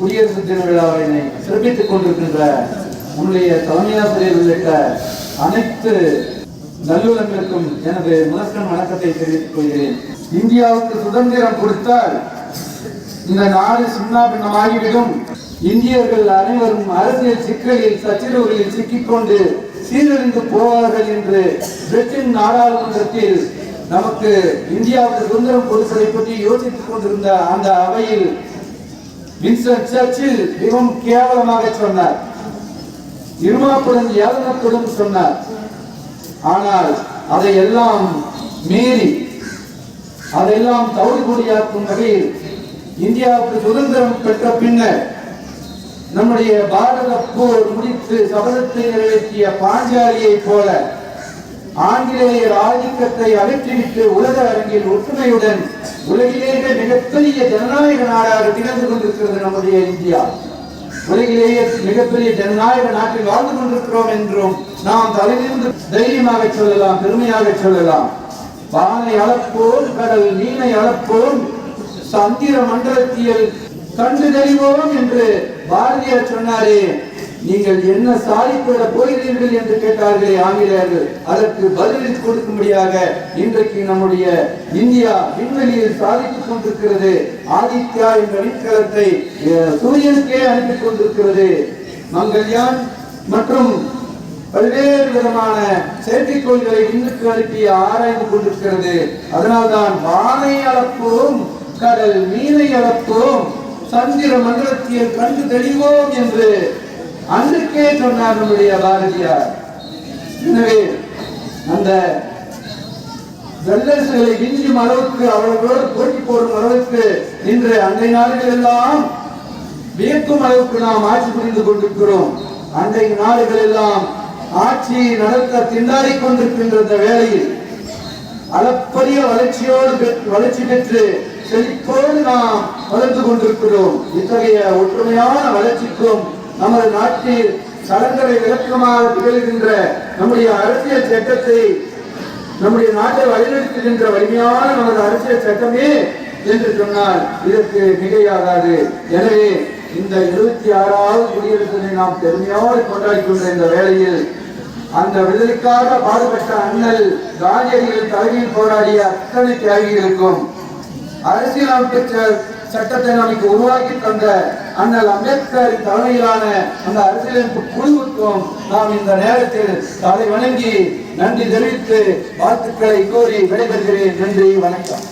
குடியரசு தின விழாவினை சிறப்பித்துக் கொண்டிருக்கின்ற உன்னுடைய தலைமையாசிரியர் உள்ளிட்ட அனைத்து நல்லுள்ளங்களுக்கும் எனது முதற்கண் வணக்கத்தை தெரிவித்துக் கொள்கிறேன். இந்தியாவுக்கு சுதந்திரம் கொடுத்தால் இந்த நாடு சின்னாபின்னமாகிவிடும் இந்தியர்கள் அனைவரும் அரசியல் சிக்கலில் சச்சரவுகளில் சிக்கிக்கொண்டு சீரழிந்து போவார்கள் என்று பிரிட்டன் நாடாளுமன்றத்தில் நமக்கு இந்தியாவுக்கு சுதந்திரம் கொடுப்பதை பற்றி யோசித்துக் கொண்டிருந்த அந்த அவையில் வின்சன் சர்ச்சில் மிகவும் கேவலமாக சொன்னார். இருமாப்புடன் ஏளனத்துடன் சொன்னார். ஆனால் அதையெல்லாம் மீறி அதையெல்லாம் தவிடுபொடியாக்கும் வகையில் இந்தியாவுக்கு சுதந்திரம் பெற்ற பின்னர் நம்முடைய பாரத போர் முடித்து சபதத்தை நிறைவேற்றிய பாஞ்சாலியை போல ஆங்கிலேயர் ஆதிக்கத்தை அகற்றிவிட்டு உலக அரங்கில் ஒற்றுமையுடன் உலகிலேயே மிகப்பெரிய ஜனநாயக நாடாக திகழ்ந்து கொண்டிருக்கிறது நம்முடைய இந்தியா. உலகிலேயே மிகப்பெரிய ஜனநாயக நாட்டில் வாழ்ந்து கொண்டிருக்கிறோம் என்றும் நாம் தலைநிமிர்ந்து தைரியமாக சொல்லலாம் பெருமையாக சொல்லலாம். வானை அளப்போம் கடல் மீனை அளப்போம் சந்திர மண்டலத்தியல் கண்டு தெரிவோம் என்று பாரதியார் சொன்னாரே நீங்கள் என்ன சாதித்துவிட போகிறீர்கள் என்று கேட்டார்களே ஆங்கிலேயர்கள் அதற்கு பதிலளி கொடுக்கும்படியாக இன்றைக்கு நம்முடைய இந்தியா விண்வெளியில் சாதித்துக் கொண்டிருக்கிறது. ஆதித்யா என்ற விண்கலத்தை சூரியனுக்கே அனுப்பிக் கொண்டிருக்கிறது. மங்கள்யான் மற்றும் பல்வேறு விதமான செயற்கைக்கோள்களை விண்ணுக்கு அனுப்பி ஆராய்ந்து கொண்டிருக்கிறது. அதனால்தான் வானை அளப்போம் கடல் மீனை அளப்போம் சந்திர மண்டலத்தியல் கண்டு தெளிவோம் என்று அன்றுக்கே சொன்னார் நம்முடைய பாரதியார். எனவே அந்த வெள்ளரசுகளை விஞ்சும் அளவுக்கு அவர்களோடு போட்டி போடும் அளவுக்கு இன்று அண்டை நாடுகள் எல்லாம் வியக்கும் அளவுக்கு நாம் ஆட்சி புரிந்து கொண்டிருக்கிறோம். அண்டை நாடுகள் எல்லாம் ஆட்சி நடத்த திண்டாடி கொண்டிருக்கின்ற இந்த வேளையில் அளப்பரிய வளர்ச்சியோடு வளர்ச்சி பெற்று செழிப்போடு நாம் வளர்ந்து கொண்டிருக்கிறோம். இத்தகைய ஒற்றுமையான வளர்ச்சிக்கும் நமது நாட்டில் கலங்கரை விளக்கமாக திகழ்கின்ற நம்முடைய அரசியல் சட்டத்தை நம்முடைய நாட்டை வழிநடத்துகின்ற வலிமையான நமது அரசியல் சட்டமே என்று சொன்னால் இதற்கு மிகையாகாது. எனவே இந்த இருபத்தி ஆறாவது குடியரசு நாம் பெருமையோடு கொண்டாடி கொண்ட இந்த வேளையில் அந்த விடுதலைக்காக பாடுபட்ட அண்ணல் காந்தியடிகள் தலைமையில் போராடிய அத்தனை தியாகிகளுக்கும் அரசியல் ச- சட்டத்தை நமக்கு உருவாக்கி தந்த அண்ணல் அம்பேத்கர் தலைமையிலான அந்த அரசியலமைப்பு குழுவுக்கும் நாம் இந்த நேரத்தில் தலை வணங்கி நன்றி தெரிவித்து வாழ்த்துக்களை கோரி விடைபெறுகிறேன். நன்றி வணக்கம்.